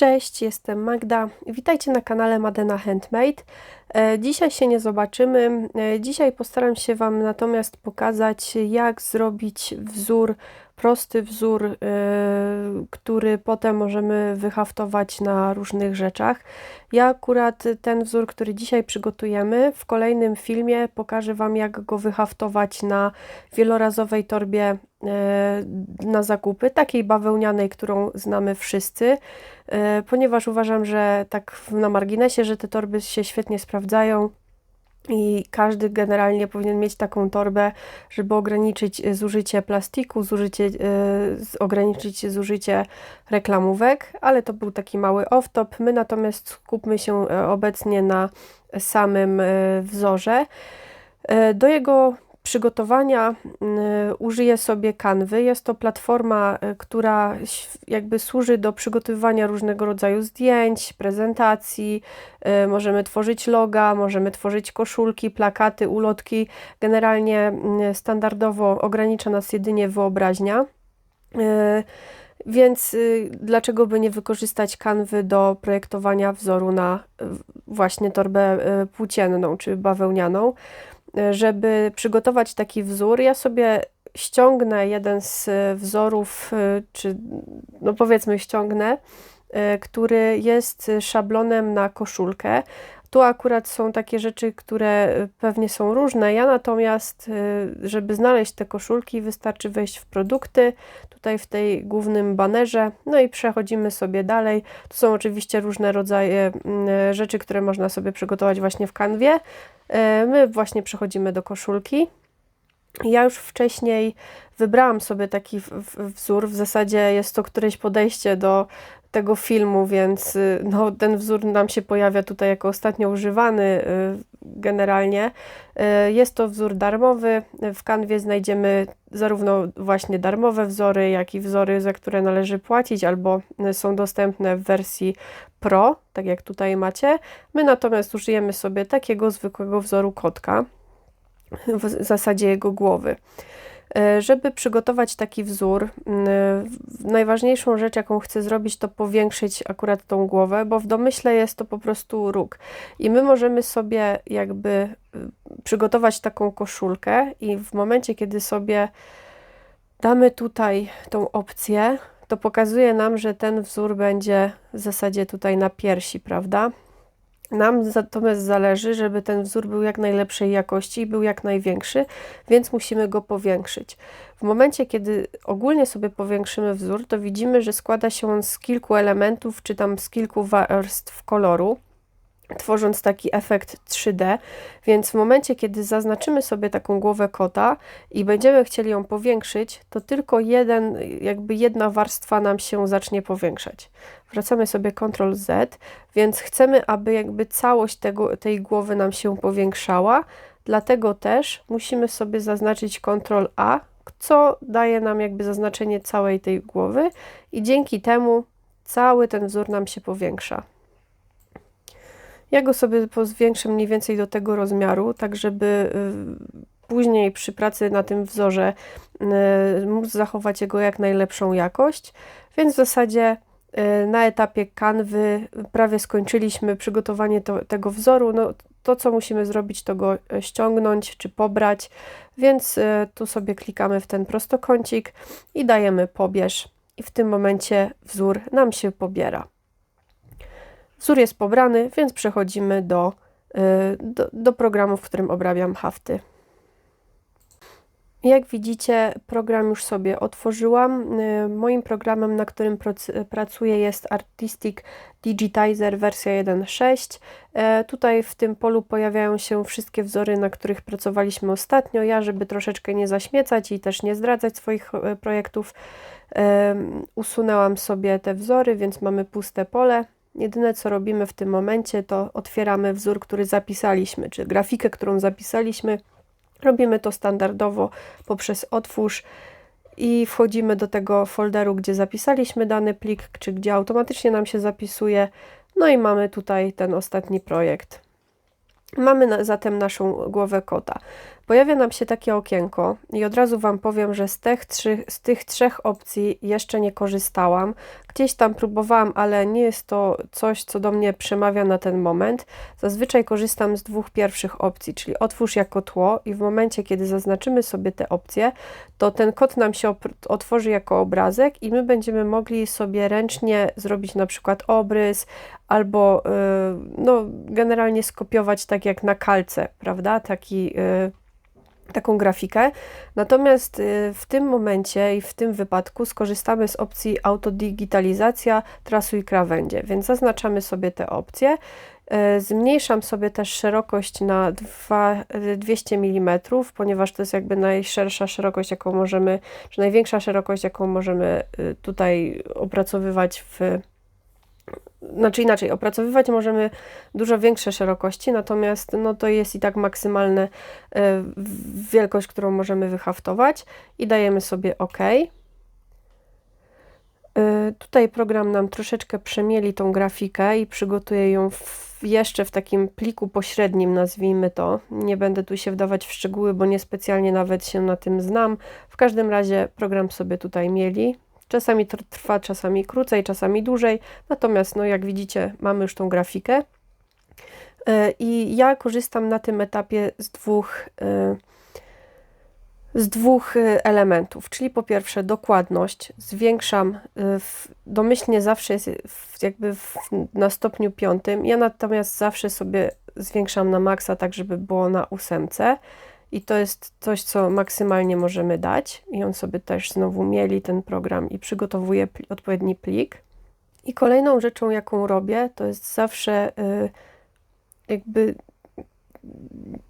Cześć, jestem Magda. Witajcie na kanale Madena Handmade. E, Dzisiaj się nie zobaczymy. E, Dzisiaj postaram się Wam natomiast pokazać, jak zrobić wzór, prosty wzór, e, który potem możemy wyhaftować na różnych rzeczach. Ja akurat ten wzór, który dzisiaj przygotujemy, w kolejnym filmie pokażę Wam, jak go wyhaftować na wielorazowej torbie e, na zakupy, takiej bawełnianej, którą znamy wszyscy, e, ponieważ uważam, że tak na marginesie, że te torby się świetnie sprawdzają. I każdy generalnie powinien mieć taką torbę, żeby ograniczyć zużycie plastiku, zużycie, yy, ograniczyć zużycie reklamówek, ale to był taki mały off-top. My natomiast skupmy się obecnie na samym wzorze. Do jego przygotowania y, użyję sobie Canwy. Jest to platforma, y, która jakby służy do przygotowywania różnego rodzaju zdjęć, prezentacji. Y, możemy tworzyć loga, możemy tworzyć koszulki, plakaty, ulotki. Generalnie standardowo ogranicza nas jedynie wyobraźnia. Więc dlaczego by nie wykorzystać kanwy do projektowania wzoru na właśnie torbę płócienną czy bawełnianą? Żeby przygotować taki wzór, ja sobie ściągnę jeden z wzorów, y, czy no powiedzmy ściągnę, y, który jest szablonem na koszulkę. Tu akurat są takie rzeczy, które pewnie są różne. Ja natomiast, y, żeby znaleźć te koszulki, wystarczy wejść w produkty, tutaj w tej głównym banerze, no i przechodzimy sobie dalej. Tu są oczywiście różne rodzaje mm, rzeczy, które można sobie przygotować właśnie w kanwie. My właśnie przechodzimy do koszulki. Ja już wcześniej wybrałam sobie taki wzór, w zasadzie jest to któreś podejście do tego filmu, więc y, no, ten wzór nam się pojawia tutaj jako ostatnio używany y, generalnie. Y, jest to wzór darmowy. W kanwie znajdziemy zarówno właśnie darmowe wzory, jak i wzory, za które należy płacić, albo są dostępne w wersji Pro, tak jak tutaj macie. My natomiast użyjemy sobie takiego zwykłego wzoru kotka, w zasadzie jego głowy. E, żeby przygotować taki wzór, najważniejszą rzecz, jaką chcę zrobić, to powiększyć akurat tą głowę, bo w domyśle jest to po prostu róg. I my możemy sobie jakby y, przygotować taką koszulkę i w momencie, kiedy sobie damy tutaj tą opcję, to pokazuje nam, że ten wzór będzie w zasadzie tutaj na piersi, prawda? Nam natomiast zależy, żeby ten wzór był jak najlepszej jakości i był jak największy, więc musimy go powiększyć. W momencie, kiedy ogólnie sobie powiększymy wzór, to widzimy, że składa się on z kilku elementów, czy tam z kilku warstw koloru tworząc taki efekt 3D, więc w momencie, kiedy zaznaczymy sobie taką głowę kota i będziemy chcieli ją powiększyć, to tylko jeden, jakby jedna warstwa nam się zacznie powiększać. Wracamy sobie Ctrl Z, więc chcemy, aby jakby całość tego, tej głowy nam się powiększała, dlatego też musimy sobie zaznaczyć Ctrl A, co daje nam jakby zaznaczenie całej tej głowy i dzięki temu cały ten wzór nam się powiększa. Ja go sobie zwiększę mniej więcej do tego rozmiaru, tak żeby y, później przy pracy na tym wzorze y, móc zachować jego jak najlepszą jakość, więc w zasadzie y, na etapie kanwy prawie skończyliśmy przygotowanie to, tego wzoru. No, to, co musimy zrobić, to go ściągnąć czy pobrać, więc tu sobie klikamy w ten prostokącik i dajemy pobierz i w tym momencie wzór nam się pobiera. Wzór jest pobrany, więc przechodzimy do, y, do, do programu, w którym obrabiam hafty. Jak widzicie, program już sobie otworzyłam. Y, moim programem, na którym pracuję jest Artistic Digitizer wersja 1.6. E, tutaj w tym polu pojawiają się wszystkie wzory, na których pracowaliśmy ostatnio. Ja, żeby troszeczkę nie zaśmiecać i też nie zdradzać swoich projektów, usunęłam sobie te wzory, więc mamy puste pole. Jedyne co robimy w tym momencie to otwieramy wzór, który zapisaliśmy, czy grafikę, którą zapisaliśmy. Robimy to standardowo poprzez otwórz i wchodzimy do tego folderu, gdzie zapisaliśmy dany plik, czy gdzie automatycznie nam się zapisuje. No i mamy tutaj ten ostatni projekt. Mamy zatem naszą głowę kota. Pojawia nam się takie okienko i od razu Wam powiem, że z tych, trzy, z tych trzech opcji jeszcze nie korzystałam. Gdzieś tam próbowałam, ale nie jest to coś, co do mnie przemawia na ten moment. Zazwyczaj korzystam z dwóch pierwszych opcji, czyli otwórz jako tło i w momencie, kiedy zaznaczymy sobie te opcje, to ten kod nam się otworzy jako obrazek i my będziemy mogli sobie ręcznie zrobić na przykład obrys albo y, no, generalnie skopiować tak jak na kalce, prawda? Taki y, taką grafikę. Natomiast y, w tym momencie i w tym wypadku skorzystamy z opcji autodigitalizacja, trasuj krawędzie, więc zaznaczamy sobie te opcje. Y, zmniejszam sobie też szerokość na 2, 200 mm, ponieważ to jest jakby najszersza szerokość, jaką możemy, czy największa szerokość, jaką możemy y, tutaj opracowywać w znaczy inaczej, opracowywać możemy dużo większe szerokości, natomiast no to jest i tak maksymalna e, wielkość, którą możemy wyhaftować i dajemy sobie OK. E, tutaj program nam troszeczkę przemieli tą grafikę i przygotuje ją w, jeszcze w takim pliku pośrednim, nazwijmy to. Nie będę tu się wdawać w szczegóły, bo niespecjalnie nawet się na tym znam. W każdym razie program sobie tutaj mieli. Czasami trwa, czasami krócej, czasami dłużej. Natomiast, no, jak widzicie, mamy już tą grafikę. E, I ja korzystam na tym etapie z dwóch, e, z dwóch e, elementów, czyli po pierwsze dokładność, zwiększam, domyślnie zawsze jest jakby na stopniu piątym, ja natomiast zawsze sobie zwiększam na maksa, tak żeby było na ósemce i to jest coś, co maksymalnie możemy dać. I on sobie też znowu mieli ten program i przygotowuje odpowiedni plik. I kolejną rzeczą, jaką robię, to jest zawsze y, jakby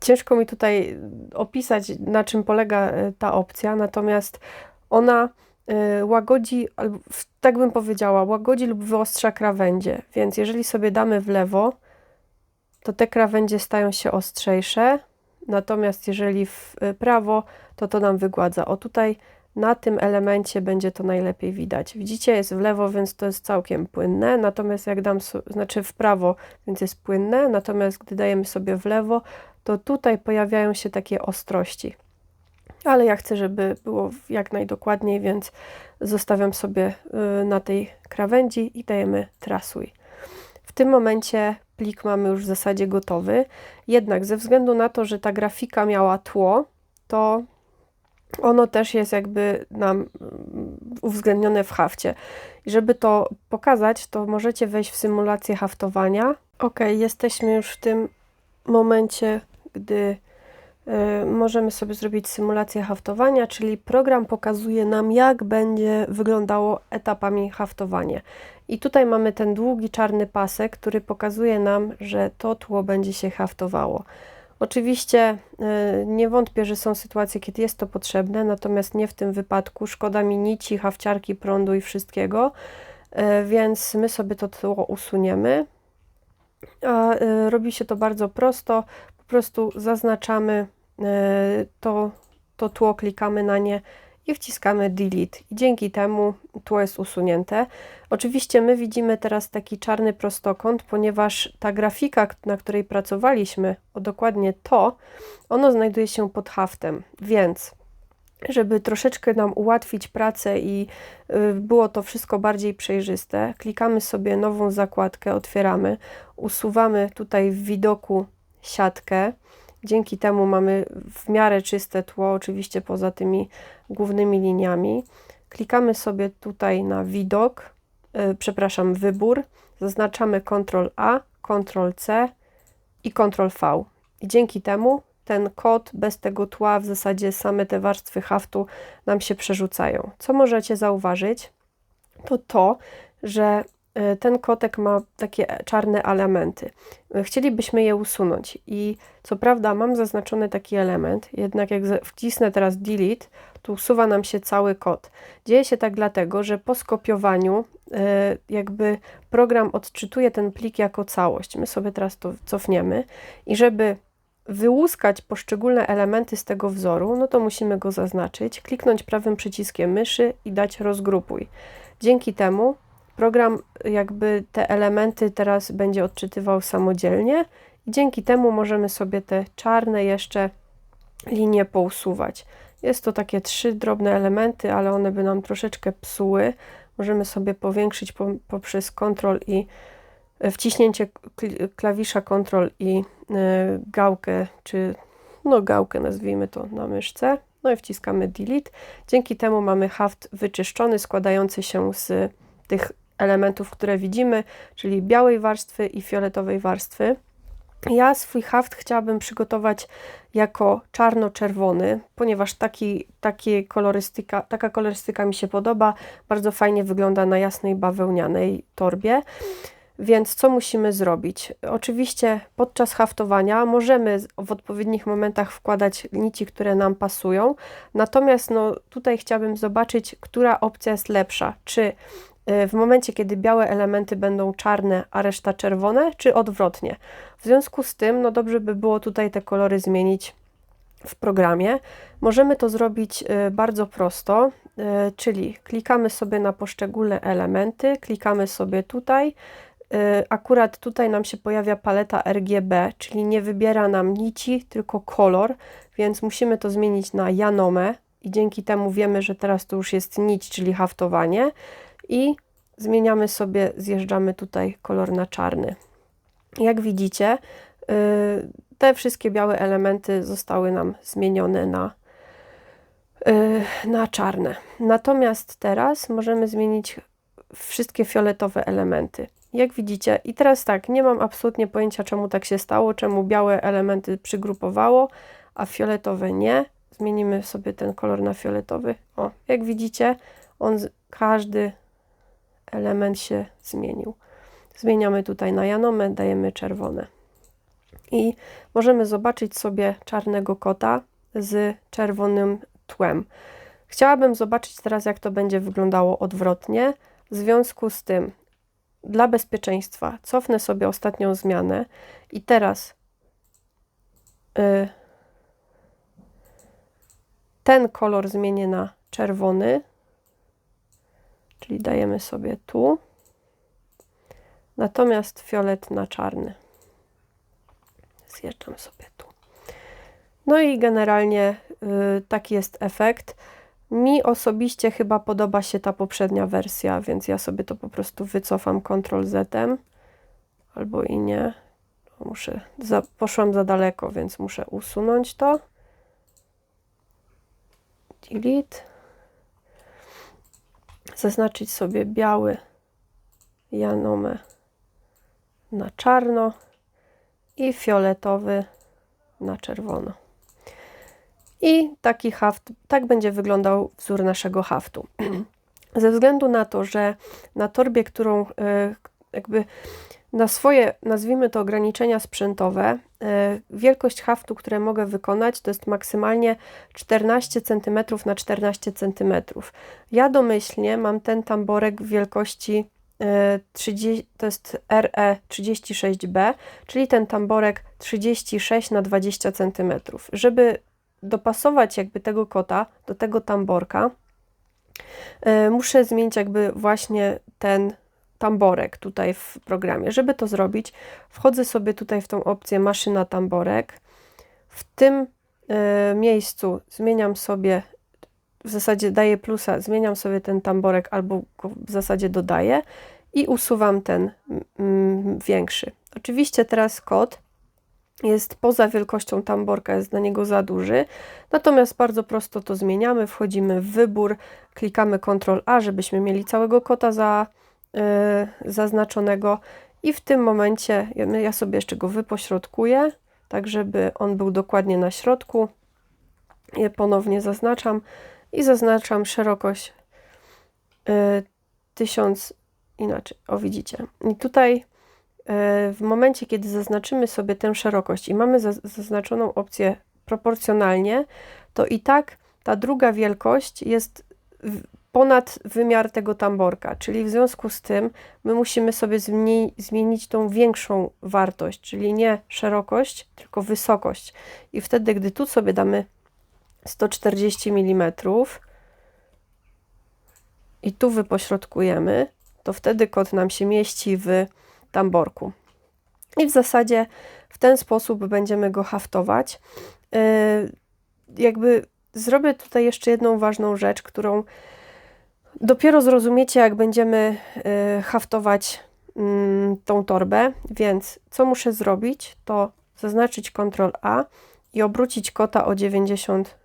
ciężko mi tutaj opisać, na czym polega y, ta opcja, natomiast ona y, łagodzi, tak bym powiedziała, łagodzi lub wyostrza krawędzie. Więc jeżeli sobie damy w lewo, to te krawędzie stają się ostrzejsze, Natomiast jeżeli w y, prawo, to to nam wygładza. O tutaj na tym elemencie będzie to najlepiej widać. Widzicie, jest w lewo, więc to jest całkiem płynne, natomiast jak dam, znaczy w prawo, więc jest płynne, natomiast gdy dajemy sobie w lewo, to tutaj pojawiają się takie ostrości. Ale ja chcę, żeby było jak najdokładniej, więc zostawiam sobie y, na tej krawędzi i dajemy trasuj. W tym momencie plik mamy już w zasadzie gotowy. Jednak ze względu na to, że ta grafika miała tło, to ono też jest jakby nam mm, uwzględnione w hafcie. I żeby to pokazać, to możecie wejść w symulację haftowania. Ok, jesteśmy już w tym momencie, gdy możemy sobie zrobić symulację haftowania, czyli program pokazuje nam, jak będzie wyglądało etapami haftowanie. I tutaj mamy ten długi czarny pasek, który pokazuje nam, że to tło będzie się haftowało. Oczywiście y, nie wątpię, że są sytuacje, kiedy jest to potrzebne, natomiast nie w tym wypadku. Szkoda mi nici, hafciarki, prądu i wszystkiego, y, więc my sobie to tło usuniemy. A y, robi się to bardzo prosto. Po prostu zaznaczamy to, to tło, klikamy na nie i wciskamy delete. I dzięki temu tło jest usunięte. Oczywiście my widzimy teraz taki czarny prostokąt, ponieważ ta grafika, na której pracowaliśmy, o dokładnie to, ono znajduje się pod haftem, więc żeby troszeczkę nam ułatwić pracę i y, było to wszystko bardziej przejrzyste, klikamy sobie nową zakładkę, otwieramy, usuwamy tutaj w widoku siatkę, Dzięki temu mamy w miarę czyste tło, oczywiście poza tymi głównymi liniami. Klikamy sobie tutaj na widok, yy, przepraszam, wybór, zaznaczamy Ctrl A, Ctrl C i Ctrl V. I dzięki temu ten kod bez tego tła, w zasadzie same te warstwy haftu nam się przerzucają. Co możecie zauważyć, to to, że ten kotek ma takie czarne elementy. E, chcielibyśmy je usunąć i co prawda mam zaznaczony taki element, jednak jak wcisnę teraz delete, to usuwa nam się cały kod. Dzieje się tak dlatego, że po skopiowaniu e, jakby program odczytuje ten plik jako całość. My sobie teraz to cofniemy i żeby wyłuskać poszczególne elementy z tego wzoru, no to musimy go zaznaczyć, kliknąć prawym przyciskiem myszy i dać rozgrupuj. Dzięki temu Program jakby te elementy teraz będzie odczytywał samodzielnie i dzięki temu możemy sobie te czarne jeszcze linie pousuwać. Jest to takie trzy drobne elementy, ale one by nam troszeczkę psuły. Możemy sobie powiększyć po, poprzez Ctrl i e, wciśnięcie klawisza Ctrl i y, gałkę, czy no gałkę nazwijmy to na myszce. No i wciskamy Delete. Dzięki temu mamy haft wyczyszczony, składający się z tych elementów, które widzimy, czyli białej warstwy i fioletowej warstwy. Ja swój haft chciałabym przygotować jako czarno-czerwony, ponieważ taki, taki kolorystyka, taka kolorystyka mi się podoba. Bardzo fajnie wygląda na jasnej bawełnianej torbie. Więc co musimy zrobić? Oczywiście podczas haftowania możemy w odpowiednich momentach wkładać nici, które nam pasują, natomiast no, tutaj chciałabym zobaczyć, która opcja jest lepsza. Czy w momencie, kiedy białe elementy będą czarne, a reszta czerwone, czy odwrotnie. W związku z tym, no dobrze by było tutaj te kolory zmienić w programie. Możemy to zrobić y, bardzo prosto, y, czyli klikamy sobie na poszczególne elementy, klikamy sobie tutaj, Y, akurat tutaj nam się pojawia paleta RGB, czyli nie wybiera nam nici, tylko kolor, więc musimy to zmienić na Janome i dzięki temu wiemy, że teraz to już jest nić, czyli haftowanie i zmieniamy sobie, zjeżdżamy tutaj kolor na czarny. Jak widzicie, y, te wszystkie białe elementy zostały nam zmienione na, y, na czarne. Natomiast teraz możemy zmienić wszystkie fioletowe elementy. Jak widzicie, i teraz tak, nie mam absolutnie pojęcia, czemu tak się stało, czemu białe elementy przygrupowało, a fioletowe nie. Zmienimy sobie ten kolor na fioletowy. O, jak widzicie, on każdy element się zmienił. Zmieniamy tutaj na janomę, dajemy czerwone. I możemy zobaczyć sobie czarnego kota z czerwonym tłem. Chciałabym zobaczyć teraz, jak to będzie wyglądało odwrotnie. W związku z tym dla bezpieczeństwa cofnę sobie ostatnią zmianę i teraz y, ten kolor zmienię na czerwony, czyli dajemy sobie tu, natomiast fiolet na czarny. Zjeżdżam sobie tu. No i generalnie y, taki jest efekt. Mi osobiście chyba podoba się ta poprzednia wersja, więc ja sobie to po prostu wycofam Ctrl Z albo i nie. Muszę, za, poszłam za daleko, więc muszę usunąć to. Delete. Zaznaczyć sobie biały Janome na czarno i fioletowy na czerwono. I taki haft, tak będzie wyglądał wzór naszego haftu. Ze względu na to, że na torbie, którą e, jakby na swoje, nazwijmy to ograniczenia sprzętowe, e, wielkość haftu, które mogę wykonać, to jest maksymalnie 14 cm na 14 cm. Ja domyślnie mam ten tamborek w wielkości 30, e, to jest RE36B, czyli ten tamborek 36 na 20 cm. Żeby dopasować jakby tego kota do tego tamborka, e, muszę zmienić jakby właśnie ten tamborek tutaj w programie. Żeby to zrobić, wchodzę sobie tutaj w tą opcję maszyna tamborek. W tym e, miejscu zmieniam sobie, w zasadzie daję plusa, zmieniam sobie ten tamborek albo w zasadzie dodaję i usuwam ten mm, większy. Oczywiście teraz kot jest poza wielkością tamborka, jest dla niego za duży. Natomiast bardzo prosto to zmieniamy, wchodzimy w wybór, klikamy Ctrl A, żebyśmy mieli całego kota za, zaznaczonego i w tym momencie ja sobie jeszcze go wypośrodkuję, tak żeby on był dokładnie na środku. Je ponownie zaznaczam i zaznaczam szerokość yy, 1000, inaczej, o widzicie. I tutaj E, w momencie, kiedy zaznaczymy sobie tę szerokość i mamy zaznaczoną opcję proporcjonalnie, to i tak ta druga wielkość jest ponad wymiar tego tamborka, czyli w związku z tym my musimy sobie zmienić tą większą wartość, czyli nie szerokość, tylko wysokość. I wtedy, gdy tu sobie damy 140 mm i tu wypośrodkujemy, to wtedy kod nam się mieści w tamborku. I w zasadzie w ten sposób będziemy go haftować. Y, jakby zrobię tutaj jeszcze jedną ważną rzecz, którą dopiero zrozumiecie, jak będziemy y, haftować mm, tą torbę. Więc co muszę zrobić, to zaznaczyć Ctrl A i obrócić kota o 90,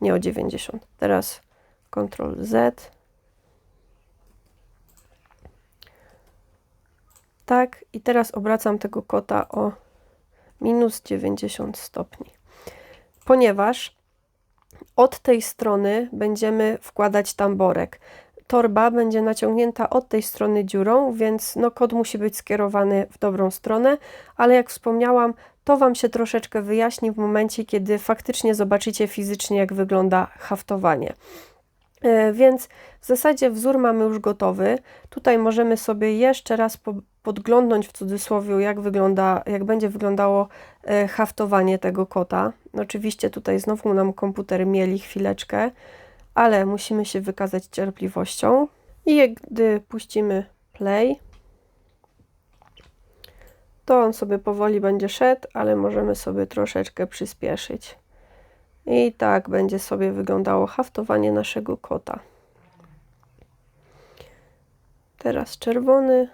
nie o 90, teraz Ctrl Z. Tak, i teraz obracam tego kota o minus 90 stopni. Ponieważ od tej strony będziemy wkładać tamborek. Torba będzie naciągnięta od tej strony dziurą, więc no, kod musi być skierowany w dobrą stronę, ale jak wspomniałam, to Wam się troszeczkę wyjaśni w momencie, kiedy faktycznie zobaczycie fizycznie, jak wygląda haftowanie. E, więc w zasadzie wzór mamy już gotowy. Tutaj możemy sobie jeszcze raz podglądnąć w cudzysłowie, jak, wygląda, jak będzie wyglądało e, haftowanie tego kota. Oczywiście tutaj znowu nam komputer mieli chwileczkę, ale musimy się wykazać cierpliwością. I gdy puścimy play, to on sobie powoli będzie szedł, ale możemy sobie troszeczkę przyspieszyć. I tak będzie sobie wyglądało haftowanie naszego kota. Teraz czerwony.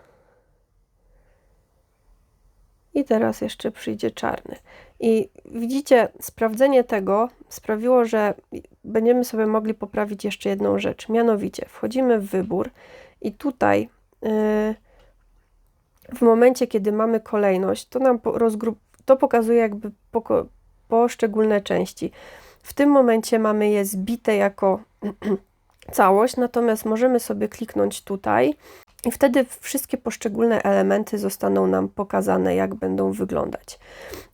I teraz jeszcze przyjdzie czarny. I widzicie, sprawdzenie tego sprawiło, że będziemy sobie mogli poprawić jeszcze jedną rzecz. Mianowicie, wchodzimy w wybór i tutaj yy, w momencie, kiedy mamy kolejność, to nam rozgrup to pokazuje jakby poszczególne części. W tym momencie mamy je zbite jako całość, natomiast możemy sobie kliknąć tutaj i wtedy wszystkie poszczególne elementy zostaną nam pokazane, jak będą wyglądać.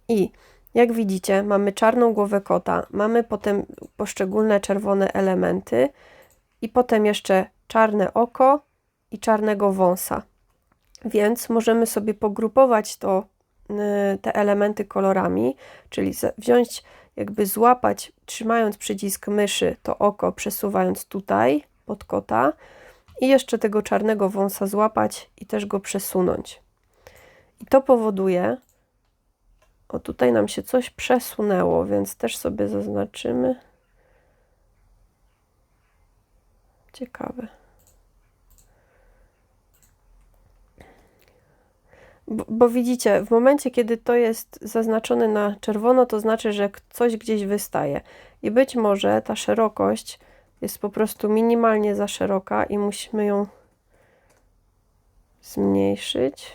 I jak widzicie, mamy czarną głowę kota, mamy potem poszczególne czerwone elementy i potem jeszcze czarne oko i czarnego wąsa. Więc możemy sobie pogrupować to, te elementy kolorami, czyli wziąć, jakby złapać, trzymając przycisk myszy, to oko przesuwając tutaj pod kota i jeszcze tego czarnego wąsa złapać i też go przesunąć. I to powoduje, o tutaj nam się coś przesunęło, więc też sobie zaznaczymy. Ciekawe. Bo, widzicie, w momencie, kiedy to jest zaznaczone na czerwono, to znaczy, że coś gdzieś wystaje. I być może ta szerokość jest po prostu minimalnie za szeroka i musimy ją zmniejszyć.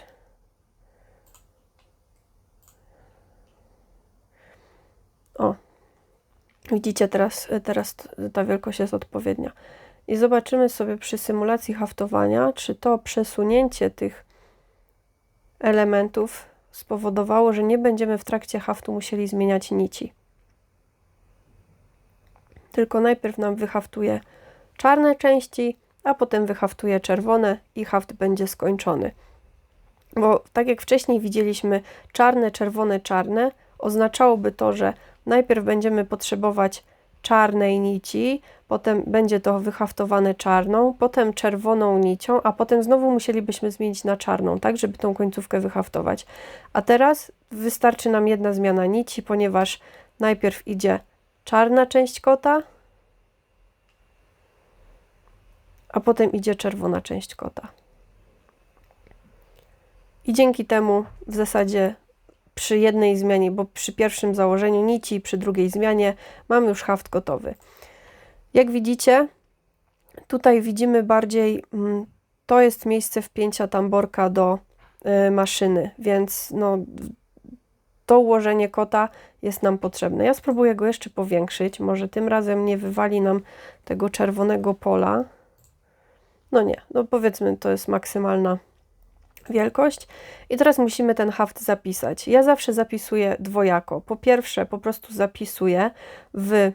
O, widzicie, teraz, teraz ta wielkość jest odpowiednia. I zobaczymy sobie przy symulacji haftowania, czy to przesunięcie tych elementów spowodowało, że nie będziemy w trakcie haftu musieli zmieniać nici. Tylko najpierw nam wyhaftuje czarne części, a potem wyhaftuje czerwone i haft będzie skończony. Bo tak jak wcześniej widzieliśmy czarne, czerwone, czarne, oznaczałoby to, że najpierw będziemy potrzebować czarnej nici, potem będzie to wyhaftowane czarną, potem czerwoną nicią, a potem znowu musielibyśmy zmienić na czarną, tak, żeby tą końcówkę wyhaftować. A teraz wystarczy nam jedna zmiana nici, ponieważ najpierw idzie czarna część kota, a potem idzie czerwona część kota. I dzięki temu w zasadzie przy jednej zmianie, bo przy pierwszym założeniu nici, przy drugiej zmianie mamy już haft gotowy. Jak widzicie, tutaj widzimy bardziej, mm, to jest miejsce wpięcia tamborka do y, maszyny, więc no, to ułożenie kota jest nam potrzebne. Ja spróbuję go jeszcze powiększyć, może tym razem nie wywali nam tego czerwonego pola. No nie, no powiedzmy to jest maksymalna wielkość. I teraz musimy ten haft zapisać. Ja zawsze zapisuję dwojako. Po pierwsze, po prostu zapisuję w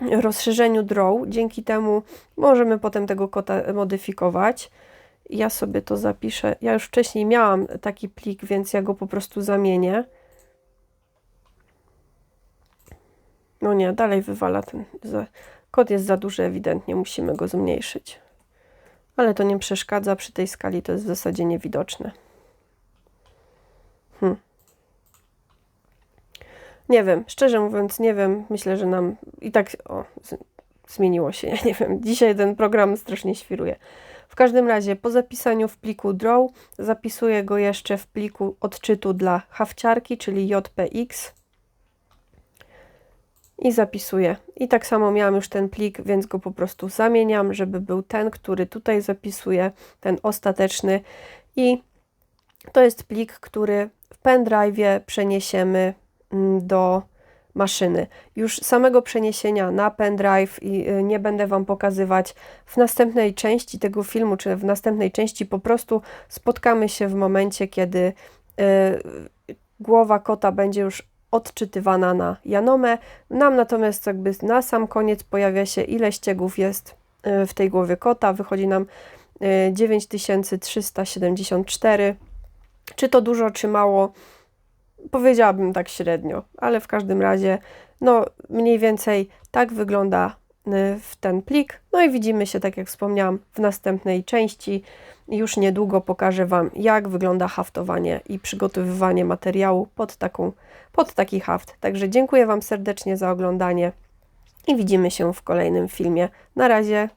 rozszerzeniu draw. Dzięki temu możemy potem tego kota modyfikować. Ja sobie to zapiszę. Ja już wcześniej miałam taki plik, więc ja go po prostu zamienię. No nie, dalej wywala ten. Kod jest za duży, ewidentnie musimy go zmniejszyć ale to nie przeszkadza, przy tej skali to jest w zasadzie niewidoczne. Hmm. Nie wiem, szczerze mówiąc, nie wiem. Myślę, że nam i tak o, zmieniło się. Ja nie wiem. Dzisiaj ten program strasznie świruje. W każdym razie, po zapisaniu w pliku draw, zapisuję go jeszcze w pliku odczytu dla hawciarki, czyli JPX. I zapisuję. I tak samo miałam już ten plik, więc go po prostu zamieniam, żeby był ten, który tutaj zapisuję, ten ostateczny. I to jest plik, który w pendrive'ie przeniesiemy mm, do maszyny. Już samego przeniesienia na pendrive i y, nie będę Wam pokazywać w następnej części tego filmu, czy w następnej części po prostu spotkamy się w momencie, kiedy y, głowa kota będzie już odczytywana na Janomę. Nam natomiast jakby na sam koniec pojawia się ile ściegów jest y, w tej głowie kota. Wychodzi nam y, 9374. Czy to dużo, czy mało? Powiedziałabym tak średnio, ale w każdym razie, no mniej więcej tak wygląda y, w ten plik. No i widzimy się, tak jak wspomniałam, w następnej części. Już niedługo pokażę Wam, jak wygląda haftowanie i przygotowywanie materiału pod, taką, pod taki haft. Także dziękuję Wam serdecznie za oglądanie i widzimy się w kolejnym filmie. Na razie.